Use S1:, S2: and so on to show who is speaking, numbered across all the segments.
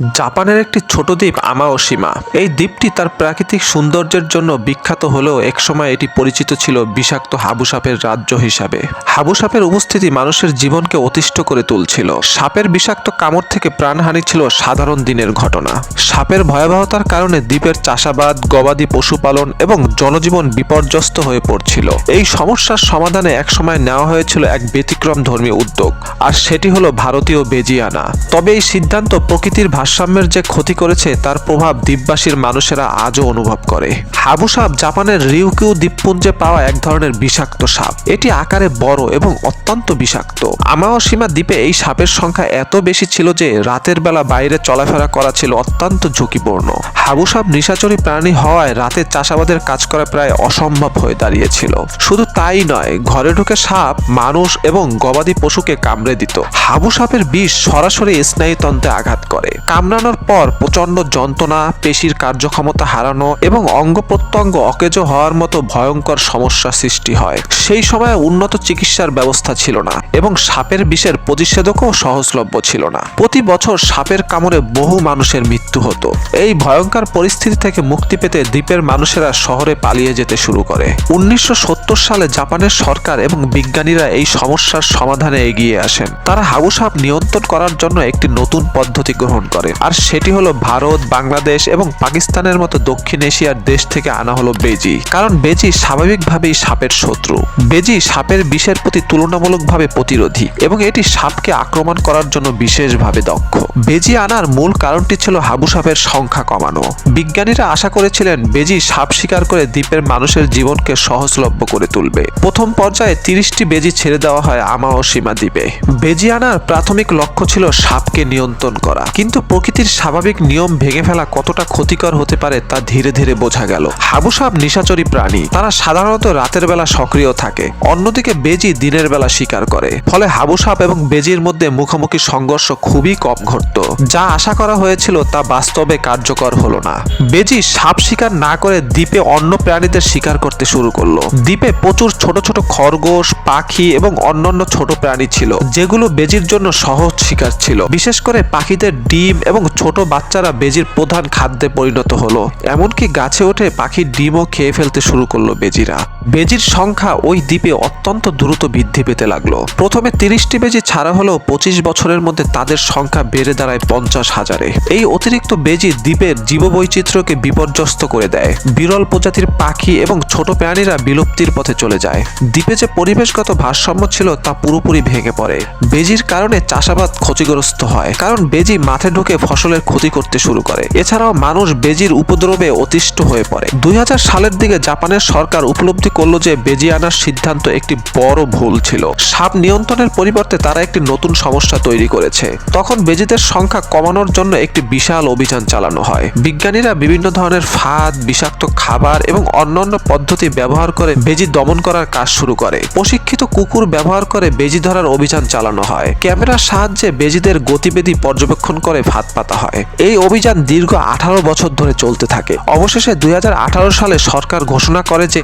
S1: জাপানের একটি ছোট দ্বীপ আমাওসীমা এই দ্বীপটি তার প্রাকৃতিক সৌন্দর্যের জন্য বিখ্যাত হলেও একসময় এটি পরিচিত ছিল বিষাক্ত হাবুসাপের রাজ্য হিসাবে। হাবুসাপের উপস্থিতি মানুষের জীবনকে অতিষ্ঠ করে তুলছিল। সাপের বিষাক্ত কামড় থেকে প্রাণহানি ছিল সাধারণ দিনের ঘটনা। সাপের ভয়াবহতার কারণে দ্বীপের চাষাবাদ, গবাদি পশুপালন এবং জনজীবন বিপর্যস্ত হয়ে পড়ছিল। এই সমস্যার সমাধানে একসময় নেওয়া হয়েছিল এক ব্যতিক্রম ধর্মী উদ্যোগ, আর সেটি হলো ভারতীয় বেজিয়ানা। তবে এই সিদ্ধান্ত প্রকৃতির ভারসাম্যের যে ক্ষতি করেছে, তার প্রভাব দ্বীপবাসীর মানুষেরা আজও অনুভব করে। হাবু সাপ জাপানের রিউকিউ দ্বীপপুঞ্জে পাওয়া এক ধরনের বিষাক্ত সাপ। এটি আকারে বড় এবং অত্যন্ত বিষাক্ত। আমাওসীমা দ্বীপে এই সাপের সংখ্যা এত বেশি ছিল যে, রাতের বেলা বাইরে চলাফেরা করা ছিল অত্যন্ত ঝুঁকিপূর্ণ। হাবু সাপ নিশাচরী প্রাণী হওয়ায় রাতে চাষাবাদের কাজ করা প্রায় অসম্ভব হয়ে দাঁড়িয়েছিল। শুধু তাই নয়, ঘরে ঢুকে সাপ, মানুষ এবং গবাদি পশুকে কামড়ে দিত। হাবু সাপের বিষ সরাসরি স্নায়ুতন্ত্রে আঘাত করে। কামড়ানোর পর প্রচণ্ড যন্ত্রণা, পেশির কার্যক্ষমতা হারানো এবং অঙ্গ প্রত্যঙ্গ অকেজো হওয়ার মতো ভয়ঙ্কর সমস্যা সৃষ্টি হয়। সেই সময় উন্নত চিকিৎসার ব্যবস্থা ছিল না এবং সাপের বিষের প্রতিষেধকও সহজলভ্য ছিল না। প্রতি বছর সাপের কামড়ে বহু মানুষের মৃত্যু হতো। এই ভয়ঙ্কর পরিস্থিতি থেকে মুক্তি পেতে দ্বীপের মানুষেরা শহরে পালিয়ে যেতে শুরু করে। উনিশশো সত্তর সালে জাপানের সরকার এবং বিজ্ঞানীরা এই সমস্যার সমাধানে এগিয়ে আসেন। তারা হাবু সাপ নিয়ন্ত্রণ করার জন্য একটি নতুন পদ্ধতি গ্রহণ করে। আর সেটি হলো ভারত, বাংলাদেশ এবং পাকিস্তানের মতো দক্ষিণ এশিয়ার দেশ থেকে আনা হলো বেজি। কারণ বেজি স্বাভাবিকভাবেই সাপের শত্রু। বেজি সাপের বিষের প্রতি তুলনামূলকভাবে প্রতিরোধী এবং এটি সাপকে আক্রমণ করার জন্য বিশেষভাবে দক্ষ। বেজি আনার মূল কারণটি ছিল হাবু সাপের সংখ্যা কমানো। বিজ্ঞানীরা আশা করেছিলেন বেজি সাপ শিকার করে দ্বীপের মানুষের জীবনকে সহজলভ্য করে তুলবে। প্রথম পর্যায়ে তিরিশটি বেজি ছেড়ে দেওয়া হয় আমা ও সীমা দ্বীপে। বেজি আনার প্রাথমিক লক্ষ্য ছিল সাপকে নিয়ন্ত্রণ করা। কিন্তু প্রকৃতির স্বাভাবিক নিয়ম ভেঙে ফেলা কতটা ক্ষতিকর হতে পারে তা ধীরে ধীরে বোঝা গেল। হাবু সাপ নিশাচরী প্রাণী। তারা সাধারণত রাতের বেলা সক্রিয় থাকে। অন্যদিকে বেজি দিনের বেলা শিকার করে। ফলে হাবু সাপ এবং বেজির মধ্যে মুখোমুখি সংঘর্ষ খুবই কম ঘটত। যা আশা করা হয়েছিল তা বাস্তবে কার্যকর হলো। না। বেজি সাপ শিকার না করে দ্বীপে অন্য প্রাণীদের শিকার করতে শুরু করল। দ্বীপে প্রচুর ছোট ছোট খরগোশ, পাখি এবং অন্যান্য ছোট প্রাণী ছিল, যেগুলো বেজির জন্য সহজ শিকার ছিল। বিশেষ করে পাখিদের ডিম এবং ছোট বাচ্চারা বেজির প্রধান খাদ্যে পরিণত হলো। এমনকি গাছে ওঠে পাখির ডিমও খেয়ে ফেলতে শুরু করল বেজিরা। বেজির সংখ্যা ওই দ্বীপে অত্যন্ত দ্রুত বৃদ্ধি পেতে লাগল। প্রথমে তিরিশটি বেজি ছাড়া হলেও পঁচিশ বছরের মধ্যে তাদের সংখ্যা বেড়ে দাঁড়ায় পঞ্চাশ হাজারে। এই অতিরিক্ত বেজি দ্বীপের জীববৈচিত্র্যকে বিপর্যস্ত করে দেয়। বিরল প্রজাতির পাখি এবং ছোট প্রাণীরা বিলুপ্তির পথে চলে যায়। দ্বীপে যে পরিবেশগত ভারসাম্য ছিল তা পুরোপুরি ভেঙে পড়ে। বেজির কারণে চাষাবাদ ক্ষতিগ্রস্ত হয়, কারণ বেজি মাঠে ঢুকে ফসলের ক্ষতি করতে শুরু করে। এছাড়াও মানুষ বেজির উপদ্রবে অতিষ্ঠ হয়ে পড়ে। দুই হাজার সালের দিকে জাপানের সরকার উপলব্ধি করল যে বেজি আনার সিদ্ধান্ত একটি বড় ভুল ছিল। সাপ নিয়ন্ত্রণের পরিবর্তে তারা একটি নতুন সমস্যা তৈরি করেছে। তখন বেজিদের সংখ্যা কমানোর জন্য একটি বিশাল অভিযান চালানো হয়। বিজ্ঞানীরা বিভিন্ন ধরনের ফাঁদ, বিষাক্ত খাবার এবং অন্যান্য পদ্ধতি ব্যবহার করে বেজি দমন করার কাজ শুরু করে। প্রশিক্ষিত কুকুর ব্যবহার করে বেজি ধরার অভিযান চালানো হয়। ক্যামেরার সাহায্যে বেজিদের গতিবিধি পর্যবেক্ষণ করে ভাত পাতা হয়। এই অভিযান দীর্ঘ আঠারো বছর ধরে চলতে থাকে। অবশেষে দুই হাজার আঠারো সালে সরকার ঘোষণা করে যে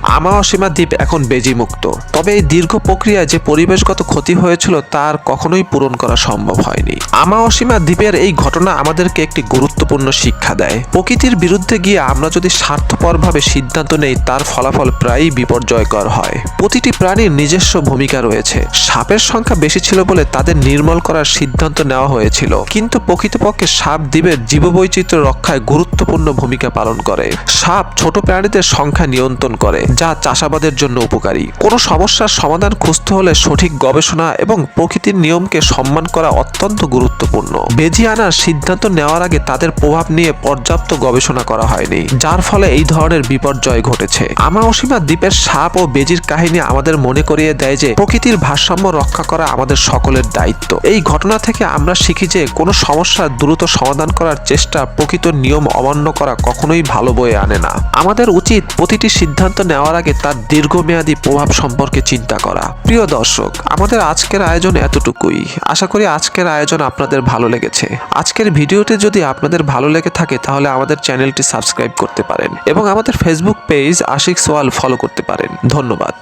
S1: আমাওসীমা দ্বীপ এখন বেজি মুক্ত তবে এই দীর্ঘ প্রক্রিয়ায় যে পরিবেশগত ক্ষতি হয়েছিল তার কখনোই পূরণ করা সম্ভব হয়নি। আমাওসীমা দ্বীপের এই ঘটনা আমাদেরকে একটি গুরুত্বপূর্ণ শিক্ষা দেয়। প্রকৃতির বিরুদ্ধে গিয়ে আমরা যদি স্বার্থপরভাবে সিদ্ধান্ত নেই, তার ফলাফল প্রায়ই বিপর্যয়কর হয়। প্রতিটি প্রাণীর নিজস্ব ভূমিকা রয়েছে। সাপের সংখ্যা বেশি ছিল বলে তাদের নির্মল করার সিদ্ধান্ত নেওয়া হয়েছিল। কিন্তু প্রকৃতপক্ষে সাপ দ্বীপের জীববৈচিত্র্য রক্ষায় গুরুত্বপূর্ণ ভূমিকা পালন করে। সাপ ছোট প্রাণীদের সংখ্যা নিয়ন্ত্রণ করে, যা চাষাবাদের জন্য উপকারী। কোনো সমস্যার সমাধান খুঁজতে হলে সঠিক গবেষণা এবং প্রকৃতির নিয়মকে সম্মান করা অত্যন্ত গুরুত্বপূর্ণ। বেজি আনার সিদ্ধান্ত নেওয়ার আগে তাদের প্রভাব নিয়ে পর্যাপ্ত গবেষণা করা হয়নি, যার ফলে এই ধরনের বিপর্যয় ঘটেছে। আমাওসীমা দ্বীপের সাপ ও বেজির কাহিনী আমাদের মনে করিয়ে দেয় যে, প্রকৃতির ভারসাম্য রক্ষা করা আমাদের সকলের দায়িত্ব। এই ঘটনা থেকে আমরা শিখি যে, কোনো সমস্যার দ্রুত সমাধান করার চেষ্টা প্রকৃত নিয়ম অমান্য করা কখনোই ভালো বয়ে আনে না। আমাদের উচিত প্রতিটি সিদ্ধান্ত নেওয়ার আগে তার দীর্ঘমেয়াদী প্রভাব সম্পর্কে চিন্তা করা। প্রিয় দর্শক, আমাদের আজকের আয়োজন এতটুকুই। আশা করি আজকের আয়োজন আপনাদের ভালো লেগেছে। আজকের ভিডিওটি যদি আপনাদের ভালো লেগে থাকে, তাহলে আমাদের চ্যানেলটি সাবস্ক্রাইব করতে পারেন এবং আমাদের ফেসবুক পেজ আশিক সোয়াল ফলো করতে পারেন। ধন্যবাদ।